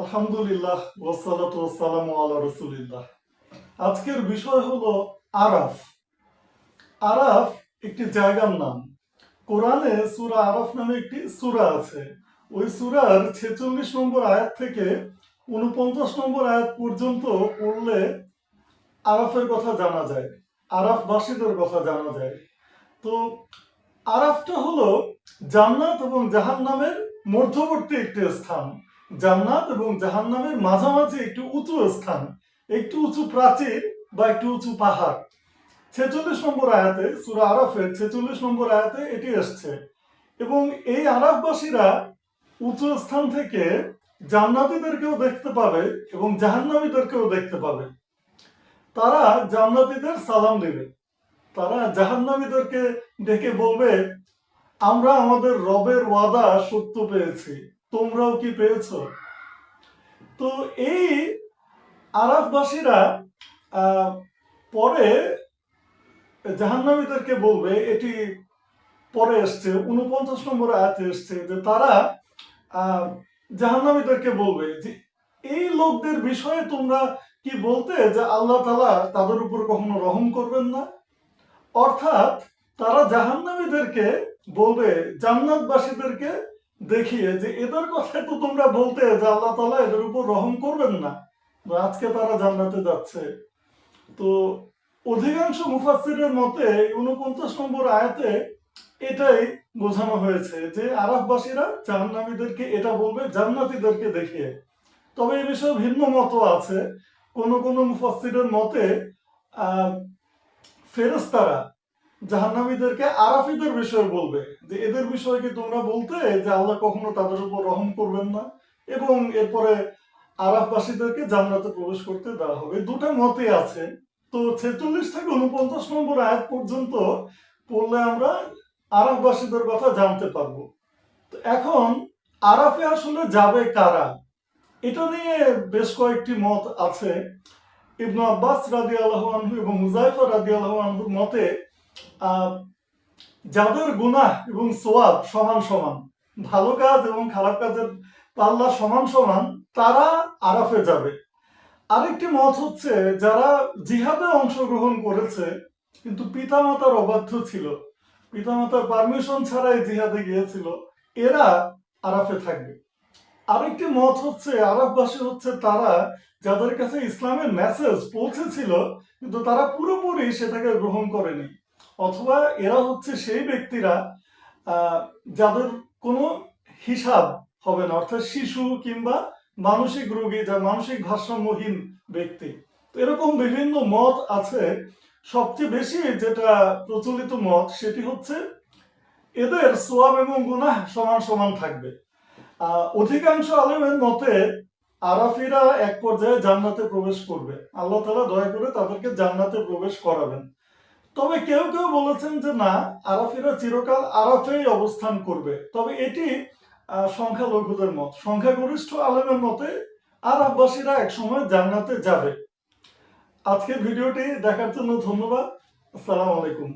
আলহামদুলিল্লাহ ওয়াসালাতু ওয়াসসালামু আলা রাসূলিল্লাহ। আজকের বিষয় হলো আরাফ। আরাফ একটি জায়গার নাম। কোরআনে সূরা আরাফ নামে একটি সূরা আছে। ওই সূরার ছেচল্লিশ নম্বর আয়াত থেকে উনপঞ্চাশ নম্বর আয়াত পর্যন্ত পড়লে আরাফের কথা জানা যায়, আরাফবাসীদের কথা জানা যায়। তো আরাফটা হলো জান্নাত এবং জাহান্নামের মধ্যবর্তী একটি স্থান। জান্নাত এবং জাহান্নামের মাঝামাঝি একটু উঁচু স্থান, একটু উঁচু প্রাচীর বা একটু উঁচু পাহাড়। ছেচল্লিশ নম্বর আয়াতে, সুরা আরাফের ছেচল্লিশ নম্বর আয়াতে এটি এসছে এবং এই আরাফবাসীরা উঁচু স্থান থেকে জান্নাতীদেরকেও দেখতে পাবে এবং জাহান্নামীদেরকেও দেখতে পাবে। তারা জান্নাতীদের সালাম দেবে। তারা জাহান্নামীদেরকে ডেকে বলবে, আমরা আমাদের রবের ওয়াদা সত্য পেয়েছি। তোমরাও কি পেয়েছ? তো এই আরাফবাসীরা পরে জাহান্নামীদেরকে বলবে, এটি পরে এসছে উনপঞ্চাশ নম্বর আয়াতে এসছে যে তারা জাহান্নামীদেরকে বলবে যে, এই লোকদের বিষয়ে তোমরা কি বলতে যে আল্লাহ তালা তাদের উপর কখনো রহম করবেন না? অর্থাৎ তারা জাহান্নামীদেরকে বলবে, জান্নাতবাসীদেরকে দেখিয়ে যে এদের কথা তো তোমরা বলতে যে আল্লাহ তালা এদের উপর রহম করবেন না। আজকে তারা জান্নাতে যাচ্ছে। তো অধিকাংশ মুফাসসিরের মতে উনপঞ্চাশ নম্বর আয়াতে এটাই বোঝানো হয়েছে যে আরাফবাসীরা জাহান্নামীদেরকে এটা বলবে, জান্নাতীদেরকে দেখিয়ে। তবে এই বিষয়ে ভিন্ন মত আছে। কোন কোন মুফাসসিরের মতে, আহ ফেরেস্তারা জাহান্নামীদেরকে আরাফিদের বিষয়ে বলবে। যে এদের বিষয়ে কি তোমরা বলতে যে আল্লাহ কখনো তাদের উপর রহম করবেন না? এবং এরপরে আরাফবাসীদেরকে জান্নাতে প্রবেশ করতে দেওয়া হবে। দুটা মতে আছে। তো ছেচল্লিশ থেকে উনপঞ্চাশ নম্বর আয়াত পর্যন্ত পড়লে আমরা আরাফবাসীদের কথা জানতে পারব। তো এখন, আরাফে আসলে যাবে কারা? এটা নিয়ে বেশ কয়েকটি মত আছে। ইবনু আব্বাস রাদি আল্লাহ আনহু এবং হুজাইফা রাদি আল্লাহ আনহুর মতে যাদের গুনাহ এবং সোয়াব সমান সমান, ভালো কাজ এবং খারাপ কাজের পাল্লা সমান সমান, তারা আরাফে যাবে। আরেকটি মত হচ্ছে, যারা জিহাদে অংশগ্রহণ করেছে, কিন্তু পিতামাতার অবাধ্য ছিল, পিতামাতার পারমিশন ছাড়াই জিহাদে গিয়েছিল, এরা আরাফে থাকবে। আরেকটি মত হচ্ছে আরববাসী হচ্ছে তারা যাদের কাছে ইসলামের মেসেজ পৌঁছেছিল, কিন্তু তারা পুরোপুরি সেটাকে গ্রহণ করেনি। অথবা এরা হচ্ছে সেই ব্যক্তিরা যাদের কোনো হিসাব হবে না, অর্থাৎ শিশু কিংবা মানসিক রোগী, যা মানসিক ভারসাম্যহীন ব্যক্তি। তো এরকম বিভিন্ন মত আছে। সবচেয়ে বেশি যেটা প্রচলিত মত, সেটি হচ্ছে এদের সোয়াব এবং গুনাহ সমান সমান থাকবে। অধিকাংশ আলেমের মতে আরাফিরা এক পর্যায়ে জান্নাতে প্রবেশ করবে। আল্লাহ তালা দয়া করে তাদেরকে জান্নাতে প্রবেশ করাবেন। তবে কেউ কেউ বলেছেন যে না, আরাফিরা চিরকাল আরাফেই অবস্থান করবে। তবে এটি সংখ্যালঘুদের মত। সংখ্যাগরিষ্ঠ আলেমের মতে আরববাসীরা একসময় জান্নাতে যাবে। আজকের ভিডিওটি দেখার জন্য ধন্যবাদ। আসসালামু আলাইকুম।